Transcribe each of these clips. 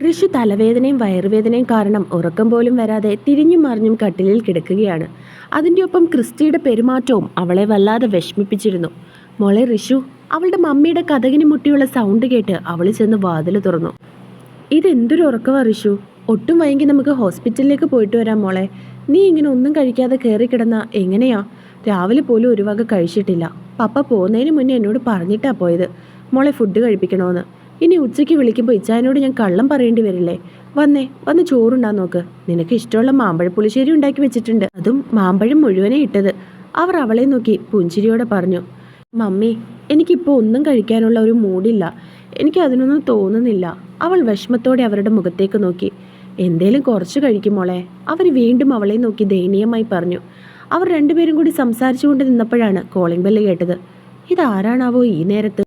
ഋഷു തലവേദനയും വയറുവേദനയും കാരണം ഉറക്കം പോലും വരാതെ തിരിഞ്ഞും മറിഞ്ഞും കട്ടിലിൽ കിടക്കുകയാണ്. അതിന്റെ ഒപ്പം ക്രിസ്റ്റിയുടെ പെരുമാറ്റവും അവളെ വല്ലാതെ വിഷമിപ്പിച്ചിരുന്നു. മോളെ ഋഷു അവളുടെ മമ്മിയുടെ കഥകിന് മുട്ടിയുള്ള സൗണ്ട് കേട്ട് അവൾ ചെന്ന് വാതിൽ തുറന്നു. ഇതെന്തൊരു ഉറക്കമാണ് ഋഷു? ഒട്ടും വൈകി നമുക്ക് ഹോസ്പിറ്റലിലേക്ക് പോയിട്ട് വരാം മോളെ. നീ ഇങ്ങനെ ഒന്നും കഴിക്കാതെ കയറി കിടന്ന എങ്ങനെയാ? രാവിലെ പോലും ഒരു വക കഴിച്ചിട്ടില്ല. പപ്പ പോകുന്നതിന് മുന്നേ എന്നോട് പറഞ്ഞിട്ടാ പോയത്. മോളെ ഫുഡ് കഴിപ്പിക്കണമെന്ന് ഇനി ഉച്ചയ്ക്ക് വിളിക്കുമ്പോൾ ഇച്ചായനോട് ഞാൻ കള്ളം പറയേണ്ടി വരില്ലേ? വന്നേ വന്ന് ചോറുണ്ടാ നോക്ക്. നിനക്ക് ഇഷ്ടമുള്ള മാമ്പഴ പുളിശ്ശേരി ഉണ്ടാക്കി വെച്ചിട്ടുണ്ട്. അതും മാമ്പഴം മുഴുവനെ ഇട്ടത്. അവർ അവളെ നോക്കി പുഞ്ചിരിയോടെ പറഞ്ഞു മമ്മി എനിക്കിപ്പോൾ ഒന്നും കഴിക്കാനുള്ള ഒരു മൂഡില്ല എനിക്ക് അതിനൊന്നും തോന്നുന്നില്ല. അവൾ വിഷമത്തോടെ അവരുടെ മുഖത്തേക്ക് നോക്കി. എന്തേലും കുറച്ച് കഴിക്കുമോളെ അവർ വീണ്ടും അവളെ നോക്കി ദയനീയമായി പറഞ്ഞു. അവർ രണ്ടുപേരും കൂടി സംസാരിച്ചുകൊണ്ട് നിന്നപ്പോഴാണ് കോളിംഗ് ബെല്ല് കേട്ടത്. ഇതാരാണാവോ ഈ നേരത്ത്?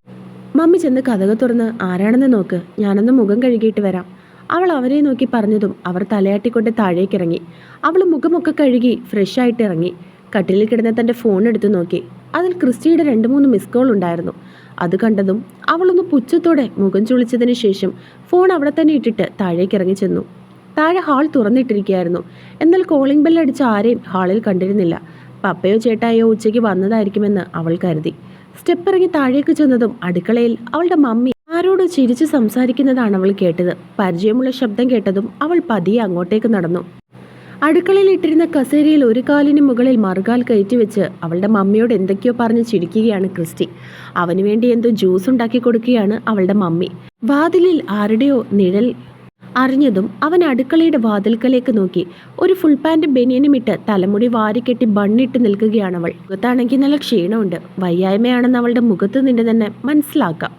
മമ്മി ചെന്ന് കഥക തുറന്ന് ആരാണെന്ന് നോക്ക് ഞാനൊന്ന് മുഖം കഴുകിയിട്ട് വരാം. അവൾ അവരെ നോക്കി പറഞ്ഞതും അവർ തലയാട്ടിക്കൊണ്ട് താഴേക്കിറങ്ങി അവൾ മുഖമൊക്കെ കഴുകി ഫ്രഷ് ആയിട്ട് ഇറങ്ങി. കട്ടിലിൽ കിടന്ന് തന്റെ ഫോൺ എടുത്തു നോക്കി. അതിൽ ക്രിസ്റ്റിയുടെ രണ്ട് മൂന്ന് മിസ് കോൾ ഉണ്ടായിരുന്നു. അത് കണ്ടതും അവളൊന്ന് പുച്ഛത്തോടെ മുഖം ചുളിച്ചതിന് ശേഷം ഫോൺ അവിടെ തന്നെ ഇട്ടിട്ട് താഴേക്ക് ഇറങ്ങി ചെന്നു. താഴെ ഹാൾ തുറന്നിട്ടിരിക്കുകയായിരുന്നു. എന്നാൽ കോളിംഗ് ബെല്ലടിച്ച ആരെയും ഹാളിൽ കണ്ടിരുന്നില്ല. പപ്പയോ ചേട്ടായോ ഉച്ചയ്ക്ക് വന്നതായിരിക്കുമെന്ന് അവൾ കരുതി. സ്റ്റെപ്പ് ഇറങ്ങി താഴേക്ക് ചെന്നതും അടുക്കളയിൽ അവളുടെ മമ്മി ആരോട് ചിരിച്ചു സംസാരിക്കുന്നതാണ് അവൾ കേട്ടത്. പരിചയമുള്ള ശബ്ദം കേട്ടതും അവൾ പതിയെ അങ്ങോട്ടേക്ക് നടന്നു. അടുക്കളയിൽ ഇട്ടിരുന്ന കസേരയിൽ ഒരു കാലിന് മുകളിൽ മറുകാൽ കയറ്റി വെച്ച് അവളുടെ മമ്മിയോട് എന്തൊക്കെയോ പറഞ്ഞ് ചിരിക്കുകയാണ് ക്രിസ്റ്റി. അവന് വേണ്ടി എന്തോ ജ്യൂസ് ഉണ്ടാക്കി കൊടുക്കുകയാണ് അവളുടെ മമ്മി. വാതിലിൽ ആരുടെയോ നിഴൽ അറിഞ്ഞതും അവൻ അടുക്കളയുടെ വാതിൽക്കലേക്ക് നോക്കി. ഒരു ഫുൾ പാന്റ് ബനിയനും ഇട്ട് തലമുടി വാരിക്കെട്ടി ബണ്ണിട്ട് നിൽക്കുകയാണ് അവൾ മുഖത്താണെങ്കിൽ നല്ല ക്ഷീണമുണ്ട്. വയ്യായ്മയാണെന്ന് അവളുടെ മുഖത്ത് നിന്ന് തന്നെ മനസ്സിലാക്കാം.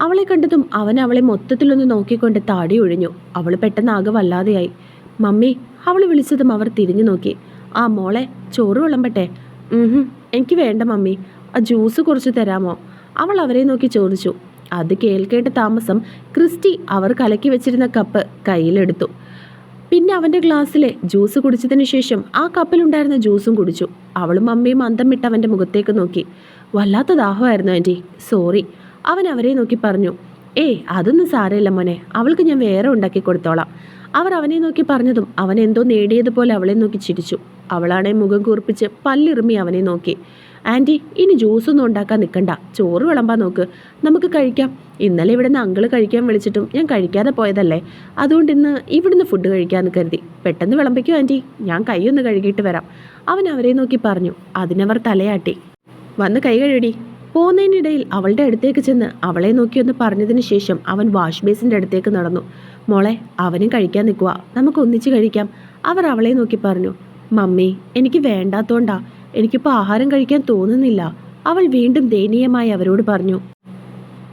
അവളെ കണ്ടതും അവൻ അവളെ മൊത്തത്തിലൊന്ന് നോക്കിക്കൊണ്ട് താടി ഒഴിഞ്ഞു. അവൾ പെട്ടെന്ന് ആകെ വല്ലാതെയായി. മമ്മി അവൾ വിളിച്ചതും അവർ തിരിഞ്ഞു നോക്കി. ആ മോളെ ചോറ് വിളമ്പട്ടെ? എനിക്ക് വേണ്ട മമ്മി. ആ ജ്യൂസ് കുറച്ച് തരാമോ? അവൾ അവരെ നോക്കി ചോദിച്ചു. അത് കേൾക്കേണ്ട താമസം ക്രിസ്റ്റി അവർ കലക്കി വെച്ചിരുന്ന കപ്പ് കയ്യിലെടുത്തു. പിന്നെ അവന്റെ ഗ്ലാസ്സിലെ ജ്യൂസ് കുടിച്ചതിന് ശേഷം ആ കപ്പിലുണ്ടായിരുന്ന ജ്യൂസും കുടിച്ചു. അവളും അമ്മയും അന്തം വിട്ട് അവന്റെ മുഖത്തേക്ക് നോക്കി. വല്ലാത്ത ദാഹമായിരുന്നു ആന്റി സോറി. അവൻ അവരെ നോക്കി പറഞ്ഞു ഏയ് അതൊന്നും സാരമില്ല മോനെ. അവൾക്ക് ഞാൻ വേറെ ഉണ്ടാക്കി കൊടുത്തോളാം. അവർ അവനെ നോക്കി പറഞ്ഞതും അവൻ എന്തോ നേടിയതുപോലെ അവളെ നോക്കി ചിരിച്ചു. അവളാണെ മുഖം കൂർപ്പിച്ച് പല്ലിറുമി അവനെ നോക്കി. ആന്റി ഇനി ജ്യൂസൊന്നും ഉണ്ടാക്കാൻ നിൽക്കണ്ട ചോറ് വിളമ്പാൻ നോക്ക്. നമുക്ക് കഴിക്കാം. ഇന്നലെ ഇവിടുന്ന് അങ്കിൾ കഴിക്കാൻ വിളിച്ചിട്ടും ഞാൻ കഴിക്കാതെ പോയതല്ലേ. അതുകൊണ്ട് ഇന്ന് ഇവിടുന്ന് ഫുഡ് കഴിക്കാമെന്ന് കരുതി. പെട്ടെന്ന് വിളമ്പിക്കോ ആന്റി. ഞാൻ കൈയൊന്ന് കഴുകിയിട്ട് വരാം. അവൻ അവരെ നോക്കി പറഞ്ഞു. അതിനവർ തലയാട്ടി. വന്ന് കൈ കഴുകി പോകുന്നതിനിടയിൽ അവളുടെ അടുത്തേക്ക് ചെന്ന് അവളെ നോക്കിയൊന്ന് പറഞ്ഞതിന് ശേഷം അവൻ വാഷ് ബേസിന്റെ അടുത്തേക്ക് നടന്നു. മോളെ അവനും കഴിക്കാൻ നിൽക്കുക നമുക്ക് ഒന്നിച്ച് കഴിക്കാം. അവർ അവളെ നോക്കി പറഞ്ഞു. മമ്മി എനിക്ക് വേണ്ടാത്തോണ്ടാ. എനിക്കിപ്പോൾ ആഹാരം കഴിക്കാൻ തോന്നുന്നില്ല. അവൾ വീണ്ടും ദയനീയമായി അവരോട് പറഞ്ഞു.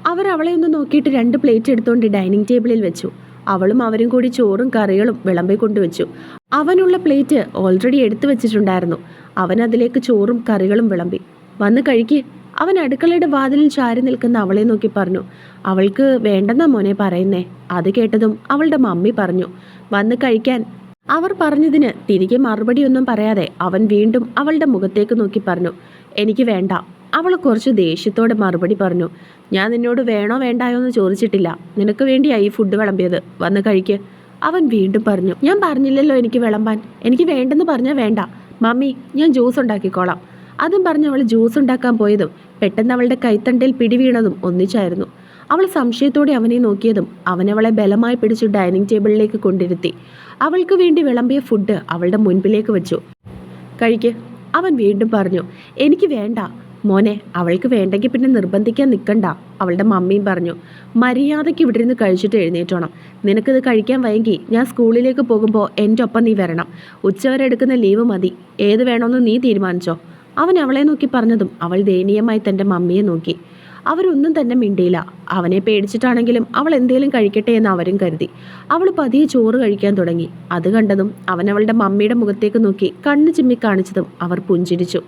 അവർ അവളെ ഒന്ന് നോക്കിയിട്ട് രണ്ട് പ്ലേറ്റ് എടുത്തുകൊണ്ട് ഡൈനിങ് ടേബിളിൽ വെച്ചു. അവളും അവരും കൂടി ചോറും കറികളും വിളമ്പി കൊണ്ടുവച്ചു അവനുള്ള പ്ലേറ്റ് ഓൾറെഡി എടുത്തു വെച്ചിട്ടുണ്ടായിരുന്നു. അവൻ അതിലേക്ക് ചോറും കറികളും വിളമ്പി. വന്ന് കഴിക്ക്. അവൻ അടുക്കളയുടെ വാതിലിൽ ചാരി നിൽക്കുന്ന അവളെ നോക്കി പറഞ്ഞു. അവൾക്ക് വേണ്ടെന്നാ മോനെ പറയുന്നേ? അത് കേട്ടതും അവളുടെ മമ്മി പറഞ്ഞു. വന്ന് കഴിക്കാൻ. അവർ പറഞ്ഞതിന് തിരികെ മറുപടിയൊന്നും പറയാതെ അവൻ വീണ്ടും അവളുടെ മുഖത്തേക്ക് നോക്കി പറഞ്ഞു എനിക്ക് വേണ്ട. അവൾ കുറച്ച് ദേഷ്യത്തോടെ മറുപടി പറഞ്ഞു ഞാൻ നിന്നോട് വേണോ വേണ്ടായോ എന്ന് ചോദിച്ചിട്ടില്ല. നിനക്ക് വേണ്ടിയായി ഫുഡ് വിളമ്പിയത്. വന്ന് കഴിക്ക്. അവൻ വീണ്ടും പറഞ്ഞു ഞാൻ പറഞ്ഞില്ലല്ലോ എനിക്ക് വിളമ്പാൻ. എനിക്ക് വേണ്ടെന്ന് പറഞ്ഞാൽ വേണ്ട. മമ്മി ഞാൻ ജ്യൂസ് ഉണ്ടാക്കിക്കോളാം. അതും പറഞ്ഞ് അവൾ ജ്യൂസ് ഉണ്ടാക്കാൻ പോയതും പെട്ടെന്ന് അവളുടെ കൈത്തണ്ടയിൽ പിടിവീണതും ഒന്നിച്ചായിരുന്നു. അവൾ സംശയത്തോടെ അവനെ നോക്കിയതും അവനവളെ ബലമായി പിടിച്ച് ഡൈനിങ് ടേബിളിലേക്ക് കൊണ്ടിരുത്തി. അവൾക്ക് വേണ്ടി വിളമ്പിയ ഫുഡ് അവളുടെ മുൻപിലേക്ക് വെച്ചു. കഴിക്ക് അവൻ വീണ്ടും പറഞ്ഞു. എനിക്ക് വേണ്ട. മോനെ അവൾക്ക് വേണ്ടെങ്കിൽ പിന്നെ നിർബന്ധിക്കാൻ നിൽക്കണ്ട അവളുടെ മമ്മിയും പറഞ്ഞു. മര്യാദയ്ക്ക് ഇവിടെ ഇരുന്ന് കഴിച്ചിട്ട് എഴുന്നേറ്റോണം. നിനക്കിത് കഴിക്കാൻ വൈകി ഞാൻ സ്കൂളിലേക്ക് പോകുമ്പോൾ എന്റെ ഒപ്പം നീ വരണം. ഉച്ചവരെ എടുക്കുന്ന ലീവ് മതി. ഏത് വേണമെന്ന് നീ തീരുമാനിച്ചോ. അവൻ അവളെ നോക്കി പറഞ്ഞതും അവൾ ദയനീയമായി തന്റെ മമ്മിയെ നോക്കി. അവരൊന്നും തന്നെ മിണ്ടിയില്ല. അവനെ പേടിച്ചിട്ടാണെങ്കിലും അവൾ എന്തേലും കഴിക്കട്ടെ എന്ന് അവരും കരുതി. അവൾ പതിയെ ചോറ് കഴിക്കാൻ തുടങ്ങി. അത് കണ്ടതും അവൻ അവളുടെ മമ്മിയുടെ മുഖത്തേക്ക് നോക്കി കണ്ണ് ചിമ്മി കാണിച്ചതും അവർ പുഞ്ചിരിച്ചു.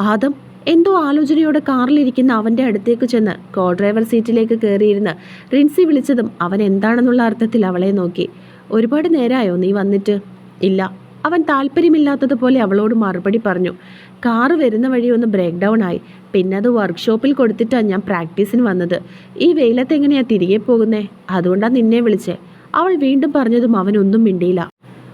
ആദം എന്തോ ആലോചനയോടെ കാറിലിരിക്കുന്ന അവന്റെ അടുത്തേക്ക് ചെന്ന് കോ ഡ്രൈവർ സീറ്റിലേക്ക് കയറിയിരുന്ന് റിൻസി വിളിച്ചതും അവൻ എന്താണെന്നുള്ള അർത്ഥത്തിൽ അവളെ നോക്കി. ഒരുപാട് നേരമായോ നീ വന്നിട്ട്? ഇല്ല. അവൻ താല്പര്യമില്ലാത്തതുപോലെ അവളോട് മറുപടി പറഞ്ഞു. കാറ് വരുന്ന വഴി ഒന്ന് ബ്രേക്ക് ഡൗൺ ആയി. പിന്നെ അത് വർക്ക്ഷോപ്പിൽ കൊടുത്തിട്ടാണ് ഞാൻ പ്രാക്ടീസിന് വന്നത്. ഈ വെയിലത്ത് എങ്ങനെയാ തിരികെ പോകുന്നേ? അതുകൊണ്ടാണ് നിന്നെ വിളിച്ചേ. അവൾ വീണ്ടും പറഞ്ഞതും അവനൊന്നും മിണ്ടിയില്ല.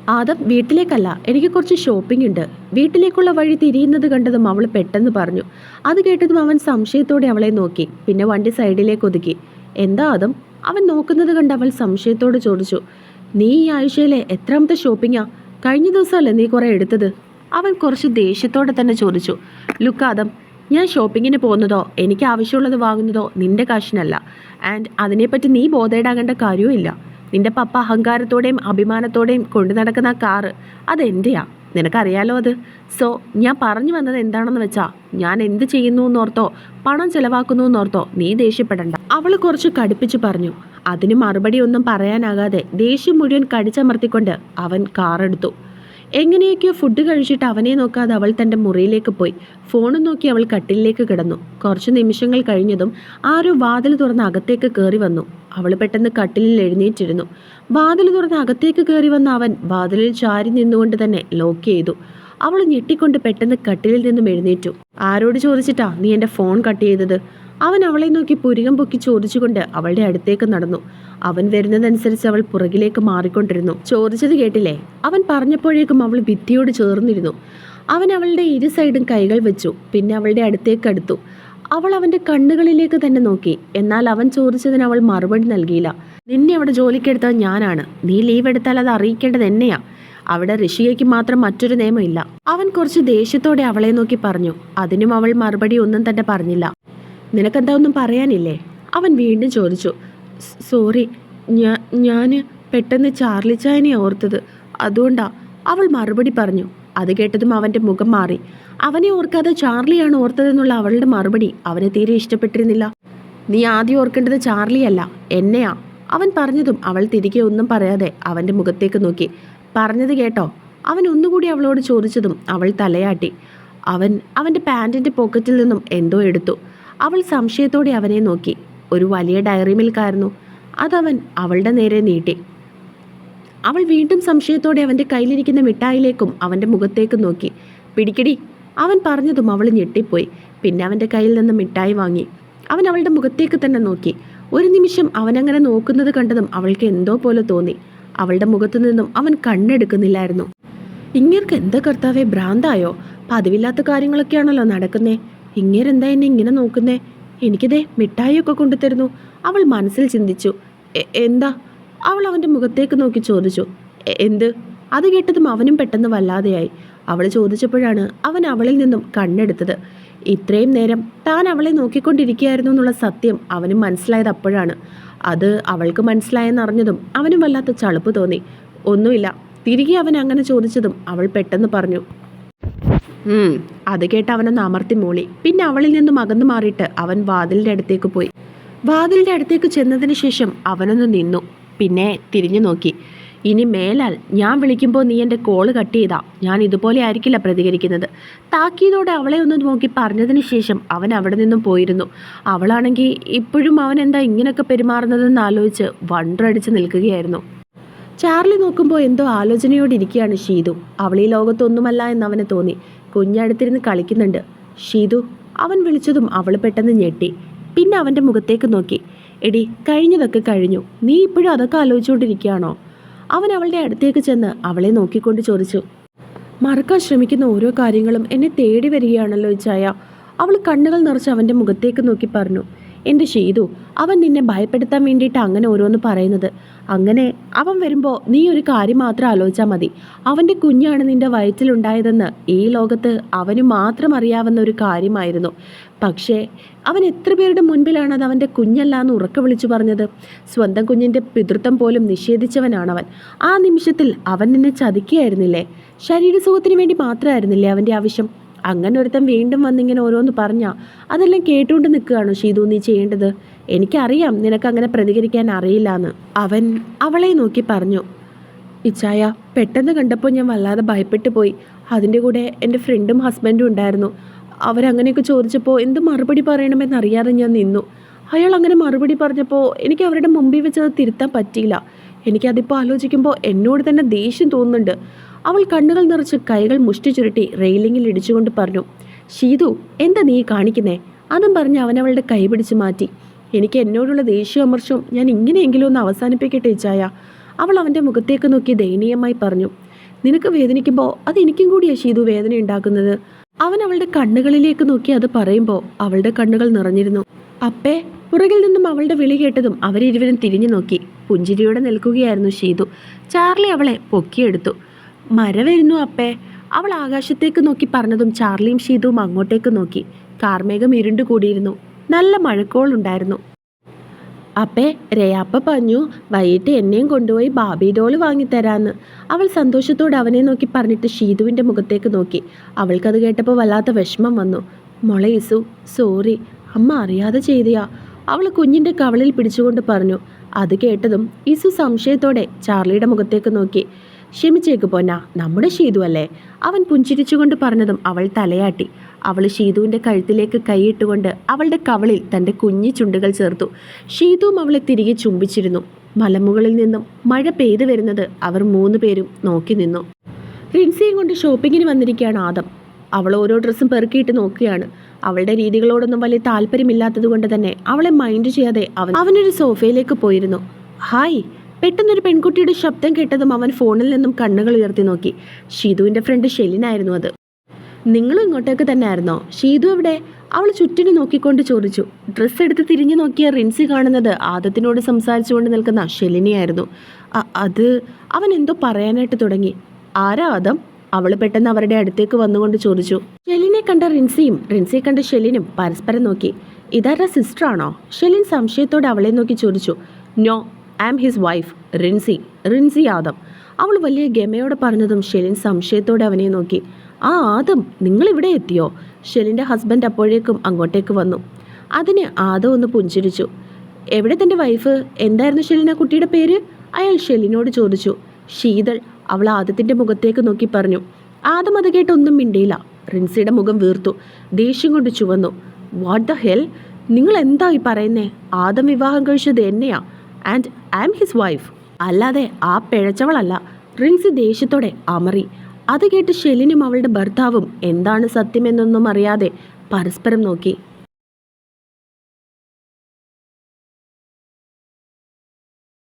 ആദം വീട്ടിലേക്കല്ല എനിക്ക് കുറച്ച് ഷോപ്പിംഗ് ഉണ്ട്. വീട്ടിലേക്കുള്ള വഴി തിരിയുന്നത് കണ്ടതും അവൾ പെട്ടെന്ന് പറഞ്ഞു. അത് കേട്ടതും അവൻ സംശയത്തോടെ അവളെ നോക്കി. പിന്നെ വണ്ടി സൈഡിലേക്ക് ഒതുക്കി. എന്താ ആദം? അവൻ നോക്കുന്നത് കണ്ട് അവൾ സംശയത്തോട് ചോദിച്ചു. നീ ഈ ആഴ്ചയിലെ എത്രാമത്തെ ഷോപ്പിങ്ങാ കഴിഞ്ഞ ദിവസമല്ലേ നീ കുറെ എടുത്തത്? അവൻ കുറച്ച് ദേഷ്യത്തോടെ തന്നെ ചോദിച്ചു ലുക്കാദം ഞാൻ ഷോപ്പിങ്ങിന് പോകുന്നതോ എനിക്ക് ആവശ്യമുള്ളത് വാങ്ങുന്നതോ നിന്റെ കാശിനല്ല. ആൻഡ് അതിനെപ്പറ്റി നീ ബോധേടാകേണ്ട കാര്യവും ഇല്ല. നിന്റെ പപ്പ അഹങ്കാരത്തോടെയും അഭിമാനത്തോടെയും കൊണ്ടു നടക്കുന്ന കാറ് അതെന്റെയാ നിനക്കറിയാലോ അത്? സോ ഞാൻ പറഞ്ഞു വന്നത് എന്താണെന്ന് വെച്ചാ ഞാൻ എന്ത് ചെയ്യുന്നു എന്നോർത്തോ പണം ചെലവാക്കുന്നു എന്നോർത്തോ നീ ദേഷ്യപ്പെടണ്ട. അവൾ കുറച്ച് കടുപ്പിച്ചു പറഞ്ഞു അതിന് മറുപടി ഒന്നും പറയാനാകാതെ ദേഷ്യം മുഴുവൻ കടിച്ചമർത്തിക്കൊണ്ട് അവൻ കാറെടുത്തു. എങ്ങനെയൊക്കെയോ ഫുഡ് കഴിച്ചിട്ട് അവനെ നോക്കാതെ അവൾ തന്റെ മുറിയിലേക്ക് പോയി. ഫോണും നോക്കി അവൾ കട്ടിലേക്ക് കിടന്നു. കുറച്ച് നിമിഷങ്ങൾ കഴിഞ്ഞതും ആരോ വാതിൽ തുറന്ന് അകത്തേക്ക് കയറി വന്നു. അവൾ പെട്ടെന്ന് കട്ടിലിൽ എഴുന്നേറ്റിരുന്നു. വാതിൽ തുറന്ന് അകത്തേക്ക് കയറി വന്ന അവൻ വാതിലിൽ ചാരി നിന്നുകൊണ്ട് തന്നെ ലോക്ക് ചെയ്തു. അവൾ ഞെട്ടിക്കൊണ്ട് പെട്ടെന്ന് കട്ടിലിൽ നിന്നും എഴുന്നേറ്റു. ആരോട് ചോദിച്ചിട്ടാ നീ എന്റെ ഫോൺ കട്ട് ചെയ്തത്? അവൻ അവളെ നോക്കി പുരികം പൊക്കി ചോദിച്ചുകൊണ്ട് അവളുടെ അടുത്തേക്ക് നടന്നു. അവൻ വരുന്നതനുസരിച്ച് അവൾ പുറകിലേക്ക് മാറിക്കൊണ്ടിരുന്നു. ചോദിച്ചത് കേട്ടില്ലേ? അവൻ പറഞ്ഞപ്പോഴേക്കും അവൾ ഭിത്തിയോട് ചേർന്നിരുന്നു. അവൻ അവളുടെ ഇരു സൈഡും കൈകൾ വെച്ചു. പിന്നെ അവളുടെ അടുത്തേക്ക് അടുത്തു. അവൾ അവന്റെ കണ്ണുകളിലേക്ക് തന്നെ നോക്കി. എന്നാൽ അവൻ ചോദിച്ചതിന് അവൾ മറുപടി നൽകിയില്ല. നിന്നെ അവിടെ ജോലിക്കെടുത്തത് ഞാനാണ്. നീ ലീവ് എടുത്താൽ അത് അറിയിക്കേണ്ടത് എന്നെയാ. അവിടെ ഋഷികയ്ക്ക് മാത്രം മറ്റൊരു നിയമമില്ല അവൻ കുറച്ച് ദേഷ്യത്തോടെ അവളെ നോക്കി പറഞ്ഞു. അതിനും അവൾ മറുപടി ഒന്നും തന്നെ പറഞ്ഞില്ല. നിനക്കെന്താ ഒന്നും പറയാനില്ലേ? അവൻ വീണ്ടും ചോദിച്ചു. സോറി ഞാൻ ഞാൻ പെട്ടെന്ന് ചാർലി ചായനെ ഓർത്തത്. അതുകൊണ്ടാ. അവൾ മറുപടി പറഞ്ഞു. അത് കേട്ടതും അവന്റെ മുഖം മാറി. അവനെ ഓർക്കാതെ ചാർലിയാണ് ഓർത്തതെന്നുള്ള അവളുടെ മറുപടി അവനെ തീരെ ഇഷ്ടപ്പെട്ടിരുന്നില്ല. നീ ആദ്യം ഓർക്കേണ്ടത് ചാർലിയല്ല എന്നെയാ. അവൻ പറഞ്ഞതും അവൾ തിരികെ ഒന്നും പറയാതെ അവന്റെ മുഖത്തേക്ക് നോക്കി. പറഞ്ഞത് കേട്ടോ. അവൻ ഒന്നുകൂടി അവളോട് ചോദിച്ചതും അവൾ തലയാട്ടി. അവൻ അവന്റെ പാന്റിന്റെ പോക്കറ്റിൽ നിന്നും എന്തോ എടുത്തു. അവൾ സംശയത്തോടെ അവനെ നോക്കി. ഒരു വലിയ ഡയറി മിൽക്കായിരുന്നു അതവൻ അവളുടെ നേരെ നീട്ടി. അവൾ വീണ്ടും സംശയത്തോടെ അവന്റെ കയ്യിലിരിക്കുന്ന മിഠായിലേക്കും അവന്റെ മുഖത്തേക്കും നോക്കി. പിടിക്കടി. അവൻ പറഞ്ഞതും അവൾ ഞെട്ടിപ്പോയി. പിന്നെ അവന്റെ കയ്യിൽ നിന്ന് മിഠായി വാങ്ങി. അവൻ അവളുടെ മുഖത്തേക്ക് തന്നെ നോക്കി. ഒരു നിമിഷം അവനങ്ങനെ നോക്കുന്നത് കണ്ടതും അവൾക്ക് എന്തോ പോലെ തോന്നി. അവളുടെ മുഖത്തു നിന്നും അവൻ കണ്ണെടുക്കുന്നില്ലായിരുന്നു. ഇങ്ങേർക്ക് എന്താ കർത്താവെ ഭ്രാന്തായോ? പതിവില്ലാത്ത കാര്യങ്ങളൊക്കെയാണല്ലോ നടക്കുന്നേ. ഇങ്ങേരെന്താ എന്നെ ഇങ്ങനെ നോക്കുന്നേ? എനിക്കിതേ മിഠായിയൊക്കെ കൊണ്ടുതരുന്നു. അവൾ മനസ്സിൽ ചിന്തിച്ചു. എന്താ? അവൾ അവന്റെ മുഖത്തേക്ക് നോക്കി ചോദിച്ചു. എന്ത്? അത് കേട്ടതും അവനും പെട്ടെന്ന് വല്ലാതെയായി. അവൾ ചോദിച്ചപ്പോഴാണ് അവൻ അവളിൽ നിന്നും കണ്ണെടുത്തത്. ഇത്രയും നേരം താൻ അവളെ നോക്കിക്കൊണ്ടിരിക്കുകയായിരുന്നു എന്നുള്ള സത്യം അവനും മനസ്സിലായത് അപ്പോഴാണ്. അത് അവൾക്ക് മനസ്സിലായെന്നറിഞ്ഞതും അവനും വല്ലാത്ത ചളുപ്പ് തോന്നി. ഒന്നുമില്ല. തിരികെ അവൻ അങ്ങനെ ചോദിച്ചതും അവൾ പെട്ടെന്ന് പറഞ്ഞു. അത് കേട്ട് അവനൊന്ന് അമർത്തി മൂളി. പിന്നെ അവളിൽ നിന്നും അകന്നു മാറിയിട്ട് അവൻ വാതിലിന്റെ അടുത്തേക്ക് പോയി. വാതിലിന്റെ അടുത്തേക്ക് ചെന്നതിന് ശേഷം അവനൊന്ന് നിന്നു. പിന്നെ തിരിഞ്ഞു നോക്കി. ഇനി മേലാൽ ഞാൻ വിളിക്കുമ്പോൾ നീ എന്റെ കോൾ കട്ട് ചെയ്താ. ഞാൻ ഇതുപോലെ ആയിരിക്കില്ല പ്രതികരിക്കുന്നത്. താക്കീതോടെ അവളെ ഒന്ന് നോക്കി പറഞ്ഞതിന് ശേഷം അവൻ അവിടെ നിന്നും പോയിരുന്നു. അവളാണെങ്കിൽ ഇപ്പോഴും അവൻ എന്താ ഇങ്ങനെയൊക്കെ പെരുമാറുന്നതെന്ന് ആലോചിച്ച് വണ്ടറടിച്ച് നിൽക്കുകയായിരുന്നു. ചാർലി നോക്കുമ്പോൾ എന്തോ ആലോചനയോടെ ഇരിക്കുകയാണ് ഷീതു. അവൾ ഈ ലോകത്തൊന്നുമല്ല എന്ന് തോന്നി. കുഞ്ഞടുത്തിരുന്ന് കളിക്കുന്നുണ്ട്. ഷീതു അവൻ വിളിച്ചതും അവൾ പെട്ടെന്ന് ഞെട്ടി. പിന്നെ അവന്റെ മുഖത്തേക്ക് നോക്കി. എടി കഴിഞ്ഞതൊക്കെ കഴിഞ്ഞു. നീ ഇപ്പോഴും അതൊക്കെ ആലോചിച്ചുകൊണ്ടിരിക്കുകയാണോ? അവൻ അവളുടെ അടുത്തേക്ക് ചെന്ന് അവളെ നോക്കിക്കൊണ്ട് ചോദിച്ചു. മറക്കാൻ ശ്രമിക്കുന്ന ഓരോ കാര്യങ്ങളും എന്നെ തേടി വരികയാണല്ലോ ചായ അവൾ കണ്ണുകൾ നിറച്ച് അവന്റെ മുഖത്തേക്ക് നോക്കി പറഞ്ഞു. എന്റെ ഷീതു അവൻ നിന്നെ ഭയപ്പെടുത്താൻ വേണ്ടിയിട്ട് അങ്ങനെ ഓരോന്ന് പറയുന്നത്. അങ്ങനെ അവൻ വരുമ്പോൾ നീ ഒരു കാര്യം മാത്രം ആലോചിച്ചാൽ മതി. അവന്റെ കുഞ്ഞാണ് നിന്റെ വയറ്റിലുണ്ടായതെന്ന് ഈ ലോകത്ത് അവന് മാത്രം അറിയാവുന്ന ഒരു കാര്യമായിരുന്നു. പക്ഷേ അവൻ എത്ര പേരുടെ മുൻപിലാണ് അത് അവന്റെ കുഞ്ഞല്ല എന്ന് ഉറക്കെ വിളിച്ചു പറഞ്ഞത്? സ്വന്തം കുഞ്ഞിന്റെ പിതൃത്വം പോലും നിഷേധിച്ചവനാണവൻ. ആ നിമിഷത്തിൽ അവൻ നിന്നെ ചതിക്കുകയായിരുന്നില്ലേ? ശരീരസുഖത്തിന് വേണ്ടി മാത്രമായിരുന്നില്ലേ അവന്റെ ആവശ്യം? അങ്ങനെ ഒരുത്തൻ വീണ്ടും വന്നിങ്ങനെ ഓരോന്ന് പറഞ്ഞാ അതെല്ലാം കേട്ടുകൊണ്ട് നിൽക്കുകയാണോ ഷീതു നീ ചെയ്യേണ്ടത്? എനിക്കറിയാം നിനക്ക് അങ്ങനെ പ്രതികരിക്കാൻ അറിയില്ല എന്ന് അവൻ അവളെ നോക്കി പറഞ്ഞു. ഇച്ചായ പെട്ടെന്ന് കണ്ടപ്പോൾ ഞാൻ വല്ലാതെ ഭയപ്പെട്ടു പോയി. അതിന്റെ കൂടെ എന്റെ ഫ്രണ്ടും ഹസ്ബൻഡും ഉണ്ടായിരുന്നു. അവരങ്ങനെയൊക്കെ ചോദിച്ചപ്പോൾ എന്ത് മറുപടി പറയണമെന്ന് അറിയാതെ ഞാൻ നിന്നു. അയാൾ അങ്ങനെ മറുപടി പറഞ്ഞപ്പോൾ എനിക്ക് അവരുടെ മുമ്പിൽ വെച്ചത് തിരുത്താൻ പറ്റിയില്ല. എനിക്കതിപ്പോൾ ആലോചിക്കുമ്പോൾ എന്നോട് തന്നെ ദേഷ്യം തോന്നുന്നുണ്ട്. അവൾ കണ്ണുകൾ നിറച്ച് കൈകൾ മുഷ്ടി ചുരുട്ടി റെയിലിങ്ങിൽ ഇടിച്ചുകൊണ്ട് പറഞ്ഞു ഷീതു എന്താ നീ കാണിക്കുന്നേ? അതും പറഞ്ഞ് അവൻ അവളുടെ കൈ പിടിച്ച് മാറ്റി. എനിക്ക് എന്നോടുള്ള ദേഷ്യ വിമർശവും ഞാൻ ഇങ്ങനെയെങ്കിലും ഒന്ന് അവസാനിപ്പിക്കട്ടെ ചായ. അവൾ അവന്റെ മുഖത്തേക്ക് നോക്കി ദയനീയമായി പറഞ്ഞു നിനക്ക് വേദനിക്കുമ്പോൾ അത് എനിക്കും കൂടിയാണ് ഷീതു വേദന ഉണ്ടാക്കുന്നത്. അവൻ അവളുടെ കണ്ണുകളിലേക്ക് നോക്കി അത് പറയുമ്പോൾ അവളുടെ കണ്ണുകൾ നിറഞ്ഞിരുന്നു. അപ്പേ പുറകിൽ നിന്നും അവളുടെ വിളി കേട്ടതും അവരിരുവരും തിരിഞ്ഞു നോക്കി. പുഞ്ചിരിയോടെ നിൽക്കുകയായിരുന്നു ഷീതു ചാർലി അവളെ പൊക്കിയെടുത്തു. മര വരുന്നു അപ്പേ. അവൾ ആകാശത്തേക്ക് നോക്കി പറഞ്ഞതും ചാർലിയും ഷീതുവും അങ്ങോട്ടേക്ക് നോക്കി. കാർമേഘം ഇരുണ്ടു കൂടിയിരുന്നു. നല്ല മഴക്കോളുണ്ടായിരുന്നു അപ്പേ രയാപ്പ പറഞ്ഞു വൈകിട്ട് എന്നെയും കൊണ്ടുപോയി ബാബി ഡോൾ വാങ്ങിത്തരാന്ന്. അവൾ സന്തോഷത്തോടെ അവനെ നോക്കി പറഞ്ഞിട്ട് ഷീതുവിന്റെ മുഖത്തേക്ക് നോക്കി. അവൾക്കത് കേട്ടപ്പോൾ വല്ലാത്ത വിഷമം വന്നു. മോളെ ഇസു സോറി. അമ്മ അറിയാതെ ചെയ്തയാ. അവൾ കുഞ്ഞിന്റെ കവളിൽ പിടിച്ചുകൊണ്ട് പറഞ്ഞു. അത് കേട്ടതും ഇസു സംശയത്തോടെ ചാർലിയുടെ മുഖത്തേക്ക് നോക്കി. ക്ഷമിച്ചേക്ക് പോന്ന നമ്മുടെ ഷീതു അല്ലേ? അവൻ പുഞ്ചിരിച്ചുകൊണ്ട് പറഞ്ഞതും അവൾ തലയാട്ടി. അവൾ ഷീതുവിന്റെ കഴുത്തിലേക്ക് കൈയിട്ടുകൊണ്ട് അവളുടെ കവളിൽ തന്റെ കുഞ്ഞി ചുണ്ടുകൾ ചേർത്തു. ഷീതുവും അവളെ തിരികെ ചുംബിച്ചിരുന്നു. മലമുകളിൽ നിന്നും മഴ പെയ്തു വരുന്നത് അവർ മൂന്ന് പേരും നോക്കി നിന്നു. റിൻസിയും കൊണ്ട് ഷോപ്പിങ്ങിന് വന്നിരിക്കുകയാണ് ആദം. അവൾ ഓരോ ഡ്രസ്സും പെറുക്കിയിട്ട് നോക്കുകയാണ്. അവളുടെ രീതികളോടൊന്നും വലിയ താല്പര്യമില്ലാത്തത് കൊണ്ട് തന്നെ അവളെ മൈൻഡ് ചെയ്യാതെ അവൻ അവനൊരു സോഫയിലേക്ക് പോയിരുന്നു. ഹായ് പെട്ടെന്നൊരു പെൺകുട്ടിയുടെ ശബ്ദം കേട്ടതും അവൻ ഫോണിൽ നിന്നും കണ്ണുകൾ ഉയർത്തി നോക്കി. ഷീതുവിന്റെ ഫ്രണ്ട് ഷെലിനായിരുന്നു അത്. നിങ്ങളും ഇങ്ങോട്ടേക്ക് തന്നെ ആയിരുന്നോ ഷീതു എവിടെ? അവൾ ചുറ്റിനു നോക്കിക്കൊണ്ട് ചോദിച്ചു. ഡ്രസ്സ് എടുത്ത് തിരിഞ്ഞു നോക്കിയ റിൻസി കാണുന്നത് ആദത്തിനോട് സംസാരിച്ചുകൊണ്ട് നിൽക്കുന്ന ഷെലിനിയായിരുന്നു. അത് അവൻ എന്തോ പറയാനായിട്ട് തുടങ്ങി. ആരാ ആദം? അവൾ പെട്ടെന്ന് അവരുടെ അടുത്തേക്ക് വന്നുകൊണ്ട് ചോദിച്ചു. ഷെലിനെ കണ്ട റിൻസിയും റിൻസിയെ കണ്ട ഷെലിനും പരസ്പരം നോക്കി. ഇതാരുടെ സിസ്റ്ററാണോ? ഷെലിൻ സംശയത്തോടെ അവളെ നോക്കി ചോദിച്ചു. No am his wife Rincy Rincy Adam അവൾ വലിയ ഗമയോടെ പറഞ്ഞതും ഷെലിൻ സംശയത്തോടെ അവനെ നോക്കി. ആ ആദം നിങ്ങൾ ഇവിടെ എത്തിയോ? ഷെലിന്റെ ഹസ്ബൻഡ് അപ്പോഴേക്കും അങ്ങോട്ടേക്ക് വന്നു. അതിന് ആദം ഒന്ന് പുഞ്ചിരിച്ചു. എവിടെ തന്റെ വൈഫ് എന്തായിരുന്നു ഷെലിന കുട്ടിയുടെ പേര്? അയാൾ ഷെലിനോട് ചോദിച്ചു. ശീതൾ അവൾ ആദത്തിന്റെ മുഖത്തേക്ക് നോക്കി പറഞ്ഞു. ആദം അത് കേട്ടൊന്നും മിണ്ടിയില്ല. റിൻസിയുടെ മുഖം വീർത്തു. ദേഷ്യം കൊണ്ട് ചുവന്നു. വാട്ട് ദ ഹെൽ നിങ്ങൾ എന്താ ഈ പറയുന്നേ? ആദം വിവാഹം കഴിച്ചത് എന്നെയാ? And I M his wife അല്ലാതെ ആ പിഴച്ചവളല്ല. റിൻസി ദേഷ്യത്തോടെ അമറി. അത് കേട്ട് ഷെലിനും അവളുടെ ഭർത്താവും എന്താണ് സത്യമെന്നൊന്നും അറിയാതെ പരസ്പരം നോക്കി.